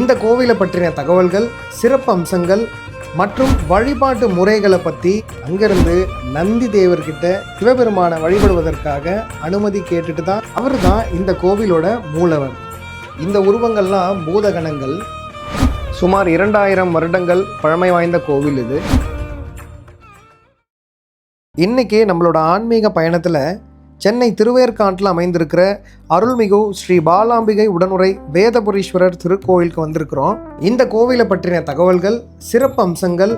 இந்த கோவிலை பற்றின தகவல்கள் சிறப்பு அம்சங்கள் மற்றும் வழிபாட்டு முறைகளை பற்றி அங்கிருந்து நந்தி தேவர்கிட்ட சிவபெருமானை வழிபடுவதற்காக அனுமதி கேட்டுட்டு தான் அவர் தான் இந்த கோவிலோட மூலவர். இந்த உருவங்கள்லாம் பூதகணங்கள். சுமார் இரண்டாயிரம் வருடங்கள் பழமை வாய்ந்த கோவில் இது. இன்னைக்கு நம்மளோட ஆன்மீக பயணத்தில் சென்னை திருவேற்காட்டில் அமைந்திருக்கிற அருள்மிகு ஸ்ரீ பாலாம்பிகை உடனுரை வேதபுரீஸ்வரர் திருக்கோவிலுக்கு வந்திருக்கிறோம். இந்த கோவிலை பற்றின தகவல்கள் சிறப்பு அம்சங்கள்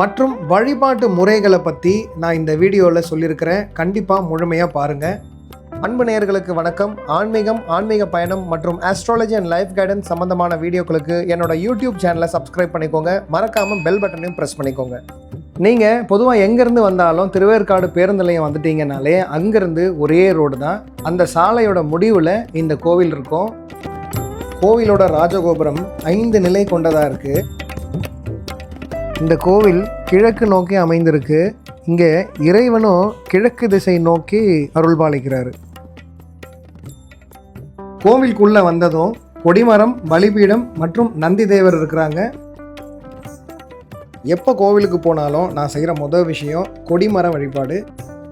மற்றும் வழிபாட்டு முறைகளை பற்றி நான் இந்த வீடியோவில் சொல்லியிருக்கிறேன். கண்டிப்பாக முழுமையாக பாருங்கள் அன்பு நேயர்களுக்கு வணக்கம். ஆன்மீகம் ஆன்மீக பயணம் மற்றும் ஆஸ்ட்ராலஜி அண்ட் லைஃப் கைடன்ஸ் சம்பந்தமான வீடியோக்களுக்கு என்னோட யூடியூப் சேனலை சப்ஸ்கிரைப் பண்ணிக்கோங்க. மறக்காமல் பெல் பட்டனையும் ப்ரெஸ் பண்ணிக்கோங்க. நீங்கள் பொதுவாக எங்கேருந்து வந்தாலும் திருவேற்காடு பேருந்து நிலையம் வந்துட்டீங்கனாலே அங்கேருந்து ஒரே ரோடு தான். அந்த சாலையோட முடிவில் இந்த கோவில் இருக்கும். கோவிலோட ராஜகோபுரம் ஐந்து நிலை கொண்டதாக இருக்குது இந்த கோவில் கிழக்கு நோக்கி அமைந்திருக்கு. இங்கே இறைவனும் கிழக்கு திசை நோக்கி அருள்பாலிக்கிறாரு. கோவிலுக்குள்ளே வந்ததும் கொடிமரம் பலிபீடம் மற்றும் நந்தி தேவர் இருக்கிறாங்க. எப்போ கோவிலுக்கு போனாலும் நான் செய்கிற முதல் விஷயம் கொடிமர வழிபாடு.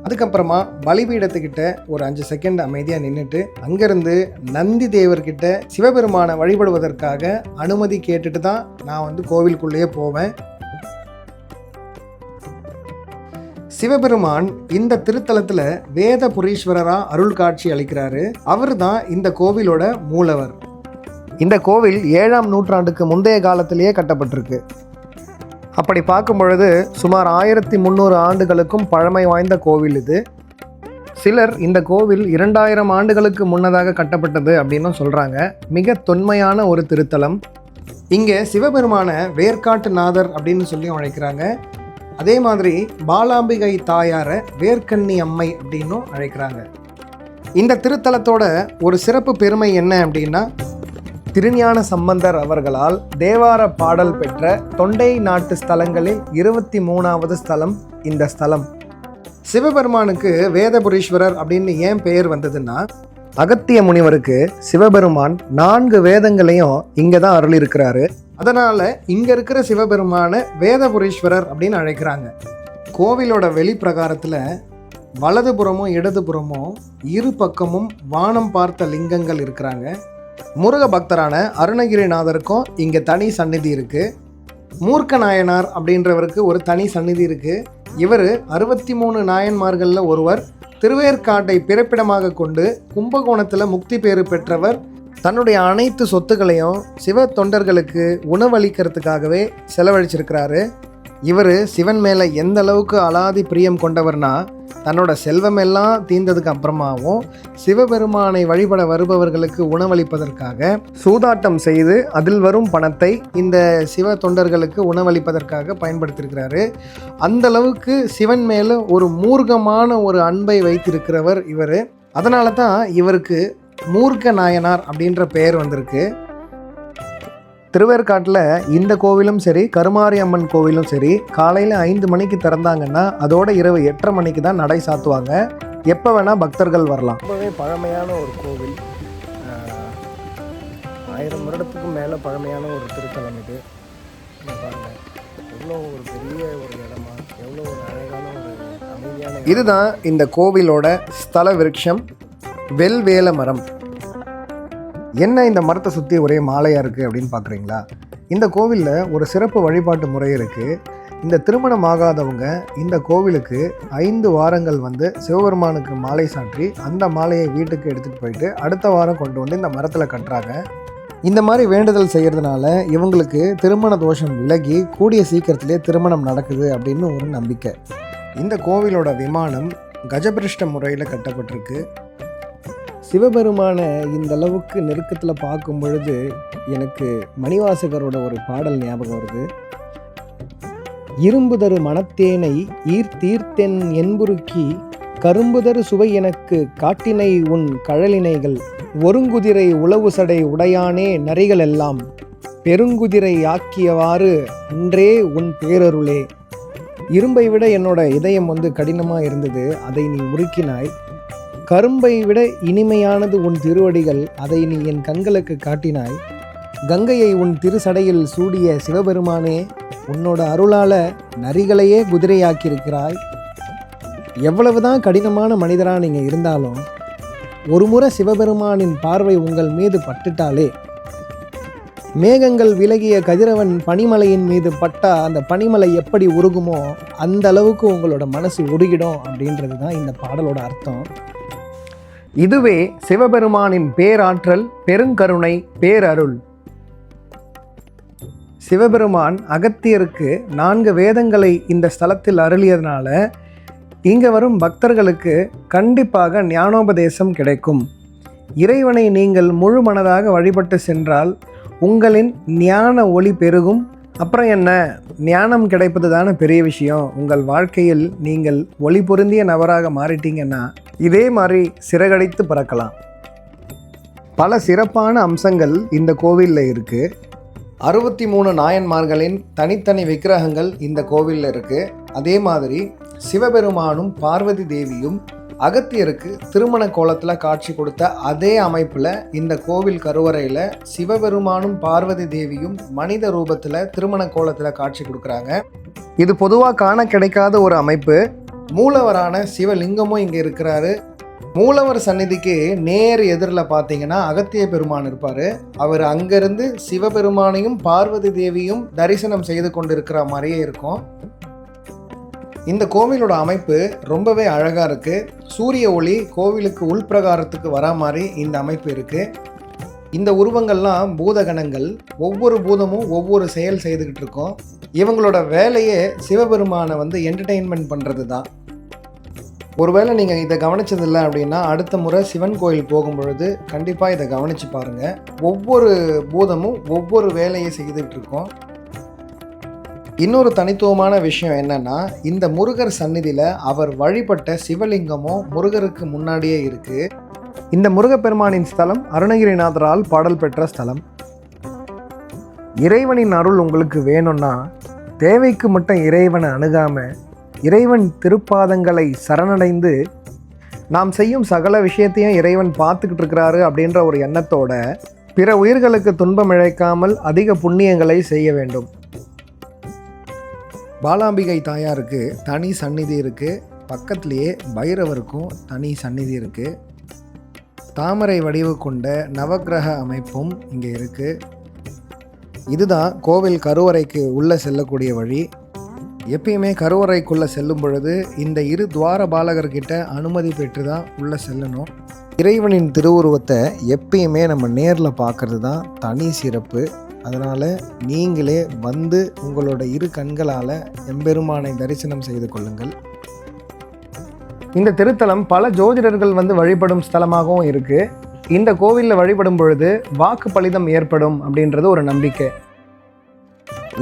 அதுக்கப்புறமா பலிபீடத்துக்கிட்ட ஒரு அஞ்சு செகண்ட் அமைதியாக நின்றுட்டு அங்கேருந்து நந்தி தேவர்கிட்ட சிவபெருமானை வழிபடுவதற்காக அனுமதி கேட்டுட்டு தான் நான் வந்து கோவிலுக்குள்ளேயே போவேன். சிவபெருமான் இந்த திருத்தலத்தில் வேத புரீஸ்வரராக அருள் காட்சி அளிக்கிறாரு. அவர் தான் இந்த கோவிலோட மூலவர். இந்த கோவில் ஏழாம் நூற்றாண்டுக்கு முந்தைய காலத்திலேயே கட்டப்பட்டிருக்கு. அப்படி பார்க்கும் பொழுது சுமார் ஆயிரத்தி முந்நூறு ஆண்டுகளுக்கும் பழமை வாய்ந்த கோவில் இது. சிலர் இந்த கோவில் இரண்டாயிரம் ஆண்டுகளுக்கு முன்னதாக கட்டப்பட்டது அப்படின்னும் சொல்கிறாங்க மிக தொன்மையான ஒரு திருத்தலம். இங்கே சிவபெருமான வேர்க்காட்டு நாதர் அப்படின்னு சொல்லி அழைக்கிறாங்க. அதே மாதிரி பாலாம்பிகை தாயாரை வேர்க்கண்ணி அம்மை அப்படின்னும் அழைக்கிறாங்க. இந்த திருத்தலத்தோட ஒரு சிறப்பு பெருமை என்ன அப்படின்னா திருஞான சம்பந்தர் அவர்களால் தேவார பாடல் பெற்ற தொண்டை நாட்டு ஸ்தலங்களில் இருபத்தி மூணாவது ஸ்தலம் இந்த ஸ்தலம். சிவபெருமானுக்கு வேதபுரீஸ்வரர் அப்படின்னு ஏன் பெயர் வந்ததுன்னா அகத்திய முனிவருக்கு சிவபெருமான் நான்கு வேதங்களையும் இங்கே தான் அருளிருக்கிறாரு அதனால இங்க இருக்கிற சிவபெருமான வேதபுரீஸ்வரர் அப்படின்னு அழைக்கிறாங்க. கோவிலோட வெளிப்பிரகாரத்தில் வலதுபுறமும் இடதுபுறமும் இரு பக்கமும் வானம் பார்த்த லிங்கங்கள் இருக்கிறாங்க. முருக பக்தரான அருணகிரிநாதருக்கும் இங்கே தனி சந்நிதி இருக்குது மூர்க்க நாயனார் அப்படின்றவருக்கு ஒரு தனி சந்நிதி இருக்குது இவர் அறுபத்தி மூணு நாயன்மார்களில் ஒருவர். திருவேற்காட்டை பிறப்பிடமாக கொண்டு கும்பகோணத்தில் முக்தி பேறு பெற்றவர். தன்னுடைய அனைத்து சொத்துக்களையும் சிவ தொண்டர்களுக்கு உணவளிக்கிறதுக்காகவே செலவழிச்சிருக்கிறாரு. இவர் சிவன் மேலே எந்த அளவுக்கு அலாதி பிரியம் கொண்டவர்னா தன்னோட செல்வமெல்லாம் தீர்ந்ததுக்கு அப்புறமாவும் சிவபெருமானை வழிபட வருபவர்களுக்கு உணவளிப்பதற்காக சூதாட்டம் செய்து அதில் வரும் பணத்தை இந்த சிவ தொண்டர்களுக்கு உணவளிப்பதற்காக பயன்படுத்தியிருக்கிறாரு. அந்த அளவுக்கு சிவன் மேலே ஒரு மூர்க்கமான ஒரு அன்பை வைத்திருக்கிறவர் இவர். அதனால தான் இவருக்கு மூர்க்க நாயனார் அப்படின்ற பெயர் வந்திருக்கு. திருவேற்காட்டில் இந்த கோவிலும் சரி கருமாரி அம்மன் கோவிலும் சரி காலையில் ஐந்து மணிக்கு திறந்தாங்கன்னா அதோட இரவு எட்டரை மணிக்கு தான் நடை சாத்துவாங்க. எப்போ வேணால் பக்தர்கள் வரலாம். ரொம்பவே பழமையான ஒரு கோவில். ஆயிரம் வருடத்துக்கும் மேலே பழமையான ஒரு திருத்தலம் இது. எவ்வளோ ஒரு பெரிய ஒரு இடமா எவ்வளோ ஒரு அழகான ஒரு அமைதியான இதுதான் இந்த கோவிலோட ஸ்தல விருட்சம் வெல்வேல மரம் என்ன இந்த மரத்தை சுற்றி ஒரே மாலையாக இருக்குது அப்படின்னு பார்க்குறீங்களா இந்த கோவிலில் ஒரு சிறப்பு வழிபாட்டு முறை இருக்குது இந்த திருமணம் ஆகாதவங்க இந்த கோவிலுக்கு ஐந்து வாரங்கள் வந்து சிவபெருமானுக்கு மாலை சாற்றி அந்த மாலையை வீட்டுக்கு எடுத்துகிட்டு போயிட்டு அடுத்த வாரம் கொண்டு வந்து இந்த மரத்தில் கட்டுறாங்க. இந்த மாதிரி வேண்டுதல் செய்கிறதுனால இவங்களுக்கு திருமண தோஷம் விலகி கூடிய சீக்கிரத்திலே திருமணம் நடக்குது அப்படின்னு ஒரு நம்பிக்கை. இந்த கோவிலோட விமானம் கஜபிருஷ்ட முறையில் கட்டப்பட்டிருக்கு. சிவபெருமானை இந்த அளவுக்கு நெருக்கத்தில் பார்க்கும் பொழுது எனக்கு மணிவாசகரோட ஒரு பாடல் ஞாபகம் வருது. இரும்புதரு மணத்தேனை ஈர்த்தீர்த்தென் என்புருக்கி கரும்புதரு சுவை எனக்கு காட்டினை உன் கழலினைகள் ஒருங்குதிரை உளவு சடை உடையானே நரிகள் எல்லாம் பெருங்குதிரை ஆக்கியவாறு அன்றே உன் பேரருளே. இரும்பை விட என்னோட இதயம் வந்து கடினமாக இருந்தது அதை நீ உருக்கினாய். கரும்பை விட இனிமையானது உன் திருவடிகள். அதை நீ என் கண்களுக்கு காட்டினாய். கங்கையை உன் திருசடையில் சூடிய சிவபெருமானே உன்னோட அருளால நரிகளையே குதிரையாக்கியிருக்கிறாய். எவ்வளவுதான் கடினமான மனிதராக நீங்கள் இருந்தாலும் ஒரு முறை சிவபெருமானின் பார்வை உங்கள் மீது பட்டுட்டாலே மேகங்கள் விலகிய கதிரவன் பனிமலையின் மீது பட்டா அந்த பனிமலை எப்படி உருகுமோ அந்த அளவுக்கு உங்களோட மனசு உருகிடும் அப்படின்றது தான் இந்த பாடலோட அர்த்தம். இதுவே சிவபெருமானின் பேராற்றல் பெருங்கருணை பேரருள். சிவபெருமான் அகத்தியருக்கு நான்கு வேதங்களை இந்த ஸ்தலத்தில் அருளியதனால இங்கே வரும் பக்தர்களுக்கு கண்டிப்பாக ஞானோபதேசம் கிடைக்கும். இறைவனை நீங்கள் முழு மனதாக வழிபட்டு சென்றால் உங்களின் ஞான ஒளி பெருகும். அப்புறம் என்ன? ஞானம் கிடைப்பது தானே பெரிய விஷயம். உங்கள் வாழ்க்கையில் நீங்கள் ஒளி பொருந்திய நபராக மாறிட்டீங்கன்னா இதே மாதிரி சிறகடித்து பறக்கலாம். பல சிறப்பான அம்சங்கள் இந்த கோவிலில் இருக்குது அறுபத்தி மூணு நாயன்மார்களின் தனித்தனி விக்கிரகங்கள் இந்த கோவிலில் இருக்குது அதே மாதிரி சிவபெருமானும் பார்வதி தேவியும் அகத்தியருக்கு திருமண கோலத்தில் காட்சி கொடுத்த அதே அமைப்பில் இந்த கோவில் கருவறையில் சிவபெருமானும் பார்வதி தேவியும் மனித ரூபத்தில் திருமண கோலத்தில் காட்சி கொடுக்குறாங்க. இது பொதுவாக காண கிடைக்காத ஒரு அமைப்பு. மூலவரான சிவலிங்கமும் இங்கே இருக்கிறாரு. மூலவர் சந்நிதிக்கு நேர் எதிரில் பார்த்தீங்கன்னா அகத்திய பெருமான் இருப்பார். அவர் அங்கேருந்து சிவபெருமானையும் பார்வதி தேவியும் தரிசனம் செய்து கொண்டிருக்கிற மாதிரியே இருக்கும். இந்த கோவிலோட அமைப்பு ரொம்பவே அழகாக இருக்குது சூரிய ஒளி கோவிலுக்கு உள்பிரகாரத்துக்கு வரா மாதிரி இந்த அமைப்பு இருக்குது இந்த உருவங்கள்லாம் பூதகணங்கள். ஒவ்வொரு பூதமும் ஒவ்வொரு செயல் செய்துக்கிட்டு இருக்கோம். இவங்களோட வேலையே சிவபெருமானை வந்து என்டர்டெயின்மெண்ட் பண்ணுறது தான் ஒருவேளை நீங்கள் இதை கவனிச்சதில்லை அப்படின்னா அடுத்த முறை சிவன் கோயில் போகும்பொழுது கண்டிப்பாக இதை கவனித்து பாருங்கள் ஒவ்வொரு பூதமும் ஒவ்வொரு வேலையை செய்துக்கிட்டு இருக்கோம். இன்னொரு தனித்துவமான விஷயம் என்னன்னா இந்த முருகர் சந்நிதியில் அவர் வழிபட்ட சிவலிங்கமும் முருகருக்கு முன்னாடியே இருக்குது இந்த முருகப்பெருமானின் ஸ்தலம் அருணகிரிநாதரால் பாடல் பெற்ற ஸ்தலம். இறைவனின் அருள் உங்களுக்கு வேணும்னா தேவைக்கு மட்டும் இறைவனை அணுகாமல் இறைவன் திருப்பாதங்களை சரணடைந்து நாம் செய்யும் சகல விஷயத்தையும் இறைவன் பார்த்துக்கிட்டு இருக்கிறாரு அப்படின்ற ஒரு எண்ணத்தோட பிற உயிர்களுக்கு துன்பம் இழைக்காமல் அதிக புண்ணியங்களை செய்ய வேண்டும். பாலாம்பிகை தாயாருக்கு தனி சந்நிதி இருக்குது பக்கத்துலேயே பைரவருக்கும் தனி சந்நிதி இருக்குது தாமரை வடிவு கொண்ட நவக்கிரக அமைப்பும் இங்கே இருக்குது இதுதான் கோவில் கருவறைக்கு உள்ளே செல்லக்கூடிய வழி. எப்பயுமே கருவறைக்குள்ளே செல்லும் பொழுது இந்த இரு துவார பாலகர்கிட்ட அனுமதி பெற்று தான் உள்ளே செல்லணும். இறைவனின் திருவுருவத்தை எப்பயுமே நம்ம நேரில் பார்க்கறது தான் தனி சிறப்பு. அதனால் நீங்களே வந்து உங்களோட இரு கண்களால் எம்பெருமானை தரிசனம் செய்து கொள்ளுங்கள். இந்த திருத்தலம் பல ஜோதிடர்கள் வந்து வழிபடும் ஸ்தலமாகவும் இருக்குது இந்த கோவிலில் வழிபடும் பொழுது வாக்கு பலிதம் ஏற்படும் அப்படின்றது ஒரு நம்பிக்கை.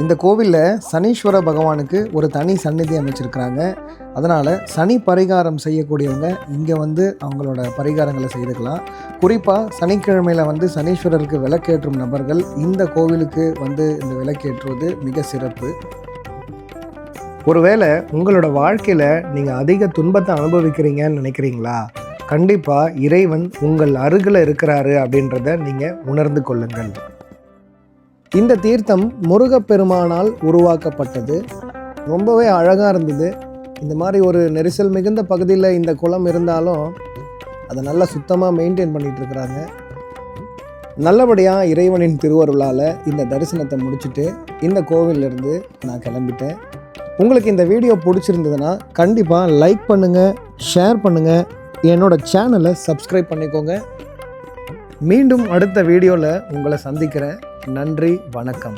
இந்த கோவிலில் சனீஸ்வர பகவானுக்கு ஒரு தனி சந்நிதி அமைச்சிருக்கிறாங்க. அதனால் சனி பரிகாரம் செய்யக்கூடியவங்க இங்கே வந்து அவங்களோட பரிகாரங்களை செய்துக்கலாம். குறிப்பாக சனிக்கிழமையில் வந்து சனீஸ்வரருக்கு விளக்கேற்றும் நபர்கள் இந்த கோவிலுக்கு வந்து இந்த விளக்கேற்றுவது மிக சிறப்பு. ஒருவேளை உங்களோட வாழ்க்கையில் நீங்கள் அதிக துன்பத்தை அனுபவிக்கிறீங்கன்னு நினைக்கிறீங்களா? கண்டிப்பாக இறைவன் உங்கள் அருகில் இருக்கிறாரு அப்படின்றத நீங்கள் உணர்ந்து கொள்ளுங்கள். இந்த தீர்த்தம் முருகப்பெருமானால் உருவாக்கப்பட்டது. ரொம்பவே அழகாக இருந்தது. இந்த மாதிரி ஒரு நெரிசல் மிகுந்த பகுதியில் இந்த குளம் இருந்தாலும் அதை நல்லா சுத்தமாக மெயின்டைன் பண்ணிகிட்டு இருக்கிறாங்க. நல்லபடியாக இறைவனின் திருவருளால் இந்த தரிசனத்தை முடிச்சுட்டு இந்த கோவிலிருந்து நான் கிளம்பிட்டேன். உங்களுக்கு இந்த வீடியோ பிடிச்சிருந்ததுன்னா கண்டிப்பாக லைக் பண்ணுங்கள் ஷேர் பண்ணுங்கள் என்னோட சேனலை சப்ஸ்கிரைப் பண்ணிக்கோங்க. மீண்டும் அடுத்த வீடியோவில் உங்களை சந்திக்கிறேன். நன்றி வணக்கம்.